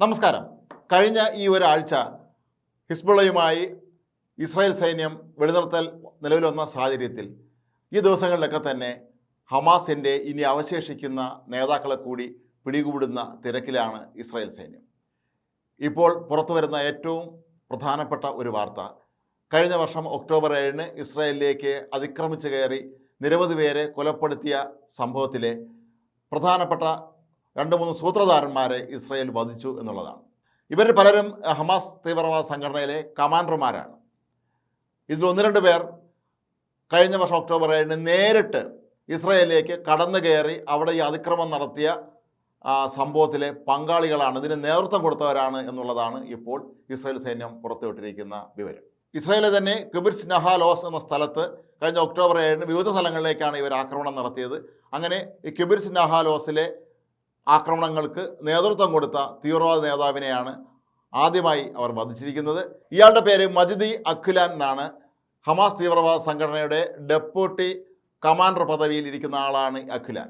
നമസ്കാരം. കഴിഞ്ഞ ഈ ഒരാഴ്ച ഹിസ്ബുള്ളയുമായി ഇസ്രായേൽ സൈന്യം വെടിനിർത്തൽ നിലവിൽ വന്ന സാഹചര്യത്തിൽ ഈ ദിവസങ്ങളിലൊക്കെ തന്നെ ഹമാസിന്റെ ഇനി അവശേഷിക്കുന്ന നേതാക്കളെ കൂടി പിടികൂടുന്ന തിരക്കിലാണ് ഇസ്രായേൽ സൈന്യം. ഇപ്പോൾ പുറത്തു വരുന്ന ഏറ്റവും പ്രധാനപ്പെട്ട ഒരു വാർത്ത. കഴിഞ്ഞ വർഷം ഒക്ടോബർ ഏഴിന് ഇസ്രായേലിലേക്ക് അതിക്രമിച്ച് കയറി നിരവധി പേരെ കൊലപ്പെടുത്തിയ സംഭവത്തിലെ പ്രധാനപ്പെട്ട രണ്ട് മൂന്ന് സൂത്രധാരന്മാരെ ഇസ്രയേൽ വധിച്ചു എന്നുള്ളതാണ്. ഇവർ പലരും ഹമാസ് തീവ്രവാദ സംഘടനയിലെ കമാൻഡർമാരാണ്. ഇതിൽ ഒന്ന് രണ്ട് പേർ കഴിഞ്ഞ വർഷം ഒക്ടോബർ ഏഴിന് നേരിട്ട് ഇസ്രയേലിലേക്ക് കടന്നു കയറി അവിടെ ഈ അതിക്രമം നടത്തിയ സംഭവത്തിലെ പങ്കാളികളാണ് ഇതിന് നേതൃത്വം കൊടുത്തവരാണ് എന്നുള്ളതാണ് ഇപ്പോൾ ഇസ്രായേൽ സൈന്യം പുറത്തുവിട്ടിരിക്കുന്ന വിവരം. ഇസ്രായേലിലെ തന്നെ കിബിർസ് നഹാലോസ് എന്ന സ്ഥലത്ത് കഴിഞ്ഞ ഒക്ടോബർ ഏഴിന് വിവിധ സ്ഥലങ്ങളിലേക്കാണ് ഇവർ ആക്രമണം നടത്തിയത്. അങ്ങനെ ഈ കിബിർസ് നഹാലോസിലെ ആക്രമണങ്ങൾക്ക് നേതൃത്വം കൊടുത്ത തീവ്രവാദ നേതാവിനെയാണ് ആദ്യമായി അവർ വധിച്ചിരിക്കുന്നത്. ഇയാളുടെ പേര് മജിദി അഖുലാൻ എന്നാണ്. ഹമാസ് തീവ്രവാദ സംഘടനയുടെ ഡെപ്യൂട്ടി കമാൻഡർ പദവിയിൽ ഇരിക്കുന്ന ആളാണ് അഖുലാൻ.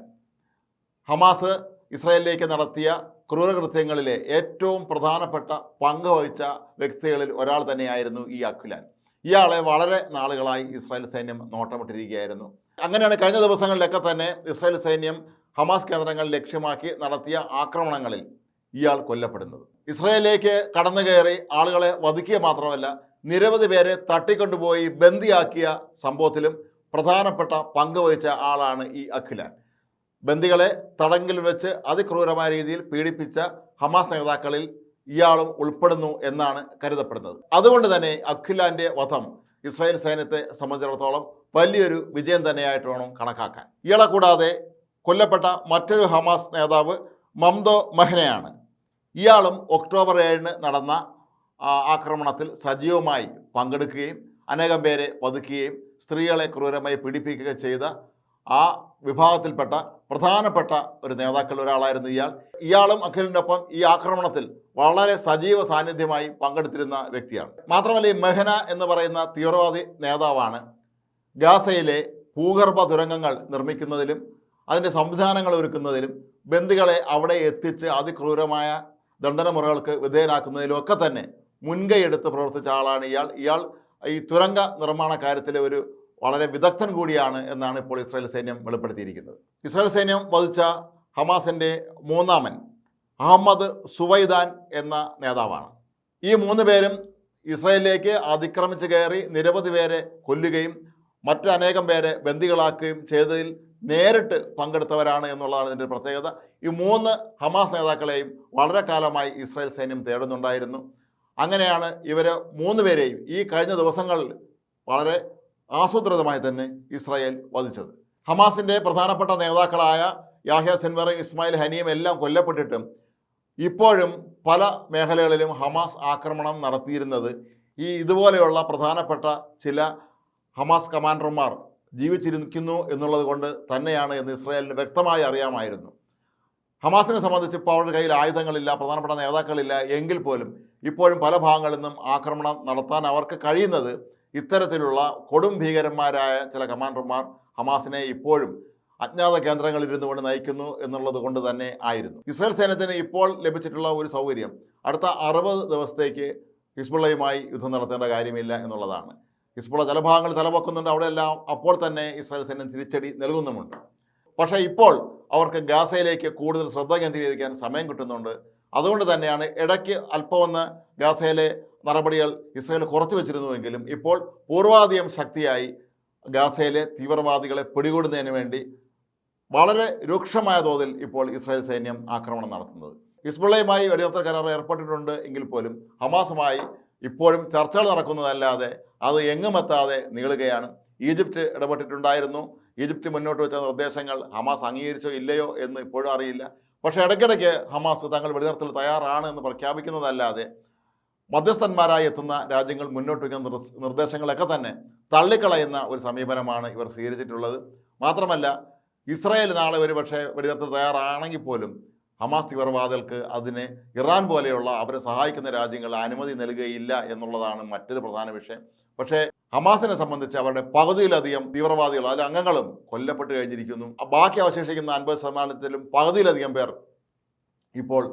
ഹമാസ് ഇസ്രായേലിലേക്ക് നടത്തിയ ക്രൂരകൃത്യങ്ങളിലെ ഏറ്റവും പ്രധാനപ്പെട്ട പങ്ക് വഹിച്ച വ്യക്തികളിൽ ഒരാൾ തന്നെയായിരുന്നു ഈ അഖുലാൻ. ഇയാളെ വളരെ നാളുകളായി ഇസ്രായേൽ സൈന്യം നോട്ടമിട്ടിരിക്കുകയായിരുന്നു. അങ്ങനെയാണ് കഴിഞ്ഞ ദിവസങ്ങളിലൊക്കെ തന്നെ ഇസ്രായേൽ സൈന്യം ഹമാസ് കേന്ദ്രങ്ങൾ ലക്ഷ്യമാക്കി നടത്തിയ ആക്രമണങ്ങളിൽ ഇയാൾ കൊല്ലപ്പെടുന്നത്. ഇസ്രയേലിലേക്ക് കടന്നു കയറി ആളുകളെ വധിക്കുക മാത്രമല്ല നിരവധി പേരെ തട്ടിക്കൊണ്ടുപോയി ബന്ദിയാക്കിയ സംഭവത്തിലും പ്രധാനപ്പെട്ട പങ്ക് വഹിച്ച ആളാണ് ഈ അഖിലാൻ. ബന്ദികളെ തടങ്കിൽ വെച്ച് അതിക്രൂരമായ രീതിയിൽ പീഡിപ്പിച്ച ഹമാസ് നേതാക്കളിൽ ഇയാളും ഉൾപ്പെടുന്നു എന്നാണ് കരുതപ്പെടുന്നത്. അതുകൊണ്ട് തന്നെ അഖിലാന്റെ വധം ഇസ്രായേൽ സൈന്യത്തെ സംബന്ധിച്ചിടത്തോളം വലിയൊരു വിജയം തന്നെയായിട്ട് വേണം കണക്കാക്കാൻ. ഇയാളെ കൂടാതെ കൊല്ലപ്പെട്ട മറ്റൊരു ഹമാസ് നേതാവ് മംദോ മഹ്നയാണ്. ഇയാളും ഒക്ടോബർ ഏഴിന് നടന്ന ആക്രമണത്തിൽ സജീവമായി പങ്കെടുക്കുകയും അനേകം പേരെ വധിക്കുകയും സ്ത്രീകളെ ക്രൂരമായി പീഡിപ്പിക്കുകയും ചെയ്ത ആ വിഭാഗത്തിൽപ്പെട്ട പ്രധാനപ്പെട്ട ഒരു നേതാക്കൾ ഒരാളായിരുന്നു ഇയാൾ. ഇയാളും അഖിലിനൊപ്പം ഈ ആക്രമണത്തിൽ വളരെ സജീവ സാന്നിധ്യമായി പങ്കെടുത്തിരുന്ന വ്യക്തിയാണ്. മാത്രമല്ല ഈ മെഹന എന്ന് പറയുന്ന തീവ്രവാദി നേതാവാണ് ഗാസയിലെ ഭൂഗർഭ തുരങ്കങ്ങൾ നിർമ്മിക്കുന്നതിലും അതിന്റെ സംവിധാനങ്ങൾ ഒരുക്കുന്നതിലും ബന്ദികളെ അവിടെ എത്തിച്ച് അതിക്രൂരമായ ദണ്ഡനമുറകൾക്ക് വിധേയനാക്കുന്നതിലും ഒക്കെ തന്നെ മുൻകൈയെടുത്ത് പ്രവർത്തിച്ച ആളാണ് ഇയാൾ. ഇയാൾ ഈ തുരങ്ക നിർമ്മാണ കാര്യത്തിലെ ഒരു വളരെ വിദഗ്ധൻ കൂടിയാണ് എന്നാണ് ഇപ്പോൾ ഇസ്രായേൽ സൈന്യം വെളിപ്പെടുത്തിയിരിക്കുന്നത്. ഇസ്രായേൽ സൈന്യം വധിച്ച ഹമാസിന്റെ മൂന്നാമൻ അഹമ്മദ് സുവൈദാൻ എന്ന നേതാവാണ്. ഈ മൂന്ന് പേരും ഇസ്രായേലിലേക്ക് അതിക്രമിച്ച് കയറി നിരവധി പേരെ കൊല്ലുകയും മറ്റനേകം പേരെ ബന്ദികളാക്കുകയും ചെയ്തതിൽ നേരിട്ട് പങ്കെടുത്തവരാണ് എന്നുള്ളതാണ് ഇതിന്റെ പ്രത്യേകത. ഈ മൂന്ന് ഹമാസ് നേതാക്കളെയും വളരെ കാലമായി ഇസ്രായേൽ സൈന്യം തേടുന്നുണ്ടായിരുന്നു. അങ്ങനെയാണ് ഇവർ മൂന്ന് പേരെയും ഈ കഴിഞ്ഞ ദിവസങ്ങളിൽ വളരെ ആസൂത്രിതമായി തന്നെ ഇസ്രായേൽ വധിച്ചത്. ഹമാസിന്റെ പ്രധാനപ്പെട്ട നേതാക്കളായ യാഹ്യ സെൻവർ ഇസ്മായിൽ ഹനിയും എല്ലാം കൊല്ലപ്പെട്ടിട്ടും ഇപ്പോഴും പല മേഖലകളിലും ഹമാസ് ആക്രമണം നടത്തിയിരുന്നത് ഈ ഇതുപോലെയുള്ള പ്രധാനപ്പെട്ട ചില ഹമാസ് കമാൻഡർമാർ ജീവിച്ചിരിക്കുന്നു എന്നുള്ളത് കൊണ്ട് തന്നെയാണ് എന്ന് ഇസ്രായേലിന് വ്യക്തമായി അറിയാമായിരുന്നു. ഹമാസിനെ സംബന്ധിച്ച് ഇപ്പോൾ അവരുടെ കയ്യിൽ ആയുധങ്ങളില്ല പ്രധാനപ്പെട്ട നേതാക്കളില്ല എങ്കിൽ പോലും ഇപ്പോഴും പല ഭാഗങ്ങളിൽ നിന്നും ആക്രമണം നടത്താൻ അവർക്ക് കഴിയുന്നത് ഇത്തരത്തിലുള്ള കൊടും ഭീകരന്മാരായ ചില കമാൻഡർമാർ ഹമാസിനെ ഇപ്പോഴും അജ്ഞാത കേന്ദ്രങ്ങളിൽ ഇരുന്നു കൊണ്ട് നയിക്കുന്നു എന്നുള്ളത് കൊണ്ട് തന്നെ ആയിരുന്നു. ഇസ്രായേൽ സൈന്യത്തിന് ഇപ്പോൾ ലഭിച്ചിട്ടുള്ള ഒരു സൗകര്യം അടുത്ത അറുപത് ദിവസത്തേക്ക് ഹിസ്ബുള്ളയുമായി യുദ്ധം നടത്തേണ്ട കാര്യമില്ല എന്നുള്ളതാണ്. ഹിസ്ബുള്ള ചില ഭാഗങ്ങൾ തലവെക്കുന്നുണ്ട്. അവിടെയെല്ലാം അപ്പോൾ തന്നെ ഇസ്രായേൽ സൈന്യം തിരിച്ചടി നൽകുന്നുമുണ്ട്. പക്ഷേ ഇപ്പോൾ അവർക്ക് ഗാസയിലേക്ക് കൂടുതൽ ശ്രദ്ധ കേന്ദ്രീകരിക്കാൻ സമയം കിട്ടുന്നുണ്ട്. അതുകൊണ്ട് തന്നെയാണ് ഇടയ്ക്ക് അല്പമൊന്ന് ഗാസയിലെ നടപടികൾ ഇസ്രായേൽ കുറച്ചു വെച്ചിരുന്നുവെങ്കിലും ഇപ്പോൾ പൂർവാധികം ശക്തിയായി ഗാസയിലെ തീവ്രവാദികളെ പിടികൂടുന്നതിന് വേണ്ടി വളരെ രൂക്ഷമായ തോതിൽ ഇപ്പോൾ ഇസ്രായേൽ സൈന്യം ആക്രമണം നടത്തുന്നത്. ഹിസ്ബുള്ളയുമായി വെടിനിർത്തൽ കരാർ ഏർപ്പെട്ടിട്ടുണ്ട് എങ്കിൽ പോലും ഹമാസുമായി ഇപ്പോഴും ചർച്ചകൾ നടക്കുന്നതല്ലാതെ അത് എങ്ങുമെത്താതെ നീളുകയാണ്. ഈജിപ്റ്റ് ഇടപെട്ടിട്ടുണ്ടായിരുന്നു. ഈജിപ്റ്റ് മുന്നോട്ട് വെച്ച നിർദ്ദേശങ്ങൾ ഹമാസ് അംഗീകരിച്ചോ ഇല്ലയോ എന്ന് ഇപ്പോഴും അറിയില്ല. പക്ഷേ ഇടയ്ക്കിടയ്ക്ക് ഹമാസ് തങ്ങൾ വെടിനിർത്തൽ തയ്യാറാണ് എന്ന് പ്രഖ്യാപിക്കുന്നതല്ലാതെ മധ്യസ്ഥന്മാരായി എത്തുന്ന രാജ്യങ്ങൾ മുന്നോട്ട് വയ്ക്കുന്ന നിർ- നിർദ്ദേശങ്ങളൊക്കെ തന്നെ തള്ളിക്കളയുന്ന ഒരു സമീപനമാണ് ഇവർ സ്വീകരിച്ചിട്ടുള്ളത്. മാത്രമല്ല ഇസ്രായേൽ നാളെ ഒരു പക്ഷേ വെടിനിർത്തൽ തയ്യാറാണെങ്കിൽ പോലും ഹമാസ് തീവ്രവാദികൾക്ക് അതിന് ഇറാൻ പോലെയുള്ള അവരെ സഹായിക്കുന്ന രാജ്യങ്ങൾ അനുമതി നൽകുകയില്ല എന്നുള്ളതാണ് മറ്റൊരു പ്രധാന വിഷയം. പക്ഷേ ഹമാസിനെ സംബന്ധിച്ച് അവരുടെ പകുതിയിലധികം തീവ്രവാദികൾ അതിൽ അംഗങ്ങളും കൊല്ലപ്പെട്ട് കഴിഞ്ഞിരിക്കുന്നു. ബാക്കി അവശേഷിക്കുന്ന അൻപത് ശതമാനത്തിലും പകുതിയിലധികം പേർ ഇപ്പോൾ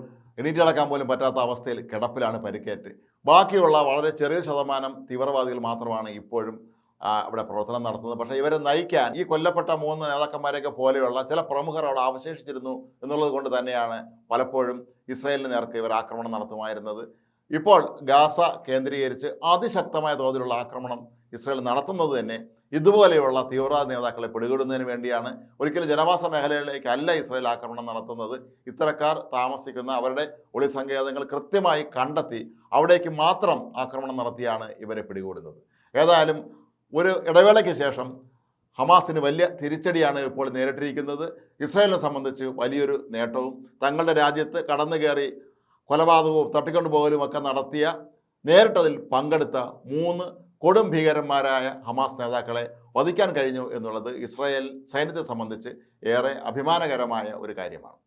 എണീറ്റടക്കാൻ പോലും പറ്റാത്ത അവസ്ഥയിൽ കിടപ്പിലാണ് പരിക്കേറ്റ്. ബാക്കിയുള്ള വളരെ ചെറിയ ശതമാനം തീവ്രവാദികൾ മാത്രമാണ് ഇപ്പോഴും അവിടെ പ്രവർത്തനം നടത്തുന്നത്. പക്ഷേ ഇവരെ നയിക്കാൻ ഈ കൊല്ലപ്പെട്ട മൂന്ന് നേതാക്കന്മാരെയൊക്കെ പോലെയുള്ള ചില പ്രമുഖർ അവിടെ അവശേഷിച്ചിരുന്നു എന്നുള്ളത് കൊണ്ട് തന്നെയാണ് പലപ്പോഴും ഇസ്രായേലിന് നേർക്ക് ഇവർ ആക്രമണം നടത്തുമായിരുന്നത്. ഇപ്പോൾ ഗാസ കേന്ദ്രീകരിച്ച് അതിശക്തമായ തോതിലുള്ള ആക്രമണം ഇസ്രായേൽ നടത്തുന്നത് തന്നെ ഇതുപോലെയുള്ള തീവ്രവാദ നേതാക്കളെ പിടികൂടുന്നതിന് വേണ്ടിയാണ്. ഒരിക്കലും ജനവാസ മേഖലകളിലേക്കല്ല അല്ല ഇസ്രായേൽ ആക്രമണം നടത്തുന്നത്. ഇത്തരക്കാർ താമസിക്കുന്ന അവരുടെ ഒളി സങ്കേതങ്ങൾ കൃത്യമായി കണ്ടെത്തി അവിടേക്ക് മാത്രം ആക്രമണം നടത്തിയാണ് ഇവരെ പിടികൂടുന്നത്. ഏതായാലും ഒരു ഇടവേളയ്ക്ക് ശേഷം ഹമാസിന് വലിയ തിരിച്ചടിയാണ് ഇപ്പോൾ നേരിട്ടിരിക്കുന്നത്. ഇസ്രായേലിനെ സംബന്ധിച്ച് വലിയൊരു നേട്ടവും തങ്ങളുടെ രാജ്യത്ത് കടന്നു കയറി കൊലപാതകവും തട്ടിക്കൊണ്ടുപോകലും ഒക്കെ നടത്തിയ നേരിട്ടതിൽ പങ്കെടുത്ത മൂന്ന് കൊടും ഭീകരന്മാരായ ഹമാസ് നേതാക്കളെ വധിക്കാൻ കഴിഞ്ഞു എന്നുള്ളത് ഇസ്രായേൽ സൈന്യത്തെ സംബന്ധിച്ച് ഏറെ അഭിമാനകരമായ ഒരു കാര്യമാണ്.